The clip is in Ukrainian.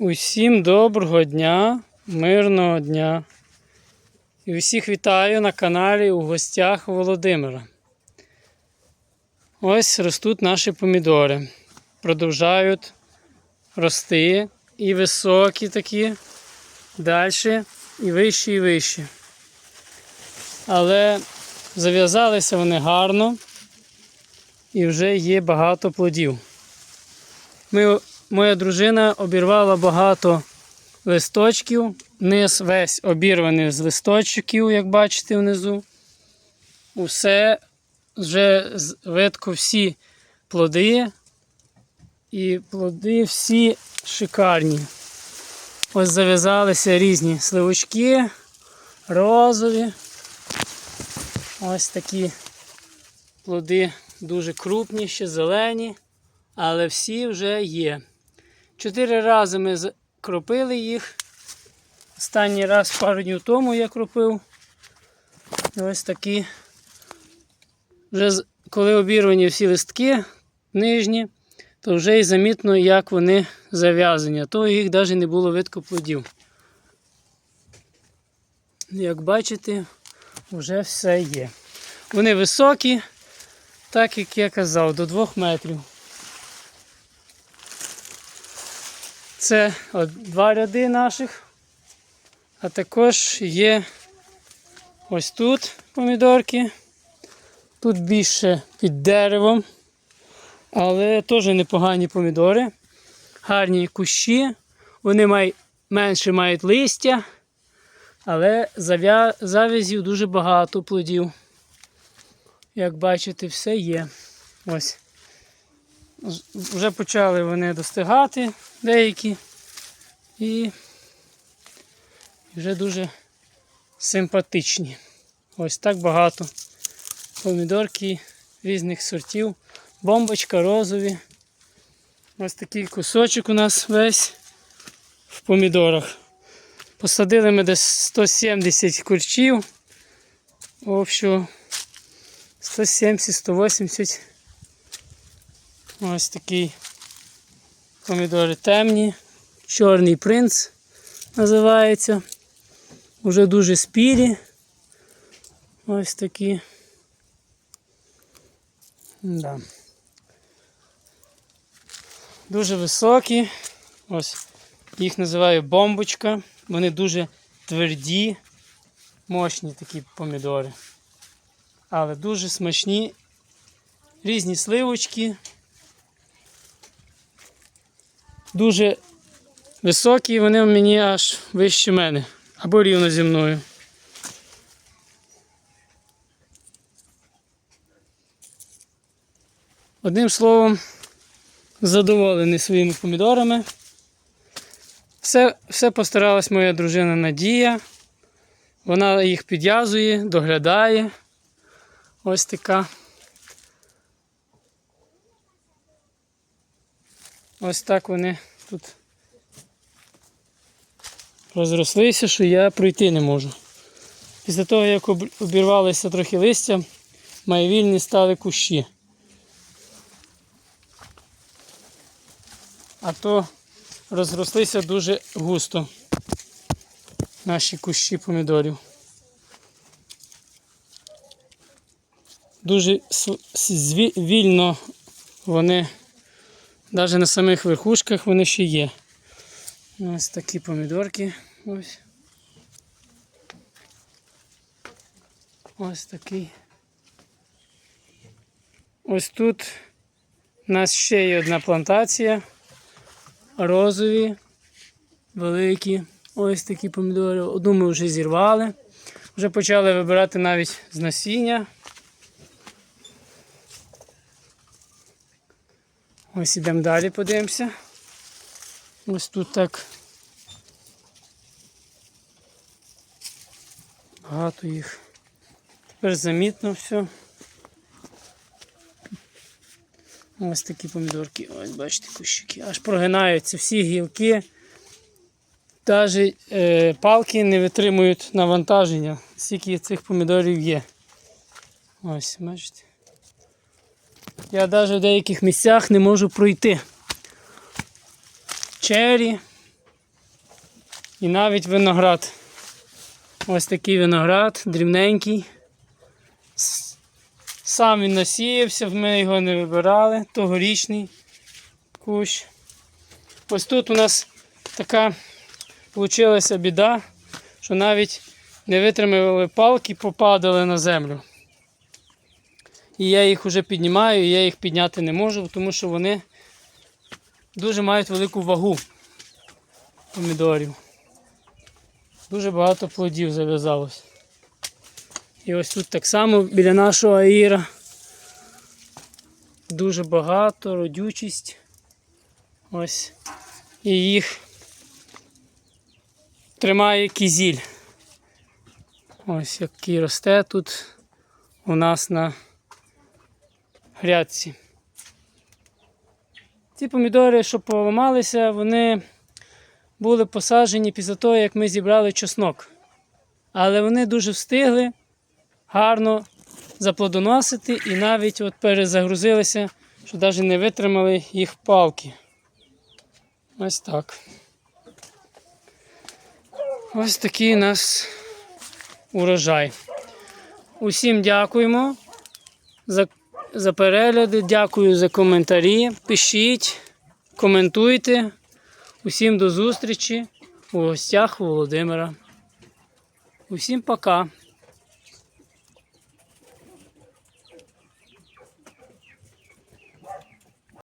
Усім доброго дня, мирного дня. І усіх вітаю на каналі у гостях Володимира. Ось ростуть наші помідори. Продовжають рости і високі такі, далі, і вищі, і вищі. Але зав'язалися вони гарно і вже є багато плодів. Ми, моя дружина обірвала багато листочків. Низ весь обірваний з листочків, як бачите внизу. Усе вже видко всі плоди. І плоди всі шикарні. Ось зав'язалися різні сливочки, розові. Ось такі плоди дуже крупні, ще зелені, але всі вже є. Чотири рази ми кропили їх. Останній раз пару днів тому я кропив. І ось такі. Вже коли обірвані всі листки нижні, то вже й замітно, як вони зав'язані, то їх навіть не було видко плодів. Як бачите, вже все є. Вони високі, так як я казав, до 2 метрів. Це от два ряди наших. А також є ось тут помідорки. Тут більше під деревом. Але теж непогані помідори. Гарні кущі. Вони май, менше мають листя, але зав'я- завязів дуже багато плодів. Як бачите, все є. Ось. Вже почали вони достигати деякі. І вже дуже симпатичні. Ось так багато. Помідорки різних сортів. Бомбочка розові. Ось такий кусочок у нас весь в помідорах. Посадили ми десь 170 курчів. Общого 170-180. Ось такий помідори темні. Чорний принц називається. Уже дуже спілі. Ось такі. Да. Дуже високі. Ось їх називаю бомбочка. Вони дуже тверді, мощні такі помідори. Але дуже смачні. Різні сливочки. Дуже високі, вони в мені аж вище мене. Або рівно зі мною. Одним словом, задоволений своїми помідорами. Все, все постаралась моя дружина Надія. Вона їх підв'язує, доглядає. Ось така. Ось так вони тут розрослися, що я пройти не можу. Після того, як обірвалися трохи листя, майвільні стали кущі. А то розрослися дуже густо наші кущі помідорів. Дуже вільно вони, навіть на самих верхушках вони ще є. Ось такі помідорки. Ось. Ось такий. Ось тут у нас ще є одна плантація. Розові, великі. Ось такі помідори. Одну ми вже зірвали. Вже почали вибирати навіть з насіння. Ось ідемо далі, подивимося. Ось тут так. Багато їх. Тепер замітно все. Ось такі помідорки. Ось бачите, кущики. Аж прогинаються всі гілки. Навіть е, палки не витримують навантаження, скільки цих помідорів є. Ось, бачите. Я навіть в деяких місцях не можу пройти. Чері, І навіть виноград. Ось такий виноград, дрібненький. Сам він насіявся, ми його не вибирали, тогорічний кущ. Ось тут у нас така вийшла біда, що навіть не витримали палки, попадали на землю. І я їх вже піднімаю, і я їх підняти не можу, тому що вони дуже мають велику вагу помідорів. Дуже багато плодів зав'язалось. І ось тут так само біля нашого аїра. Дуже багато, родючість. Ось. І їх тримає кізіль. Ось який росте тут у нас на грядці. Ці помідори, що поламалися, вони були посаджені після того, як ми зібрали чеснок. Але вони дуже встигли гарно заплодоносити і навіть от перезагрузилися, що навіть не витримали їх палки. Ось так. Ось такий у нас урожай. Усім дякуємо за, за перегляди, дякую за коментарі. Пишіть, коментуйте. Усім до зустрічі у гостях Володимира. Усім пока.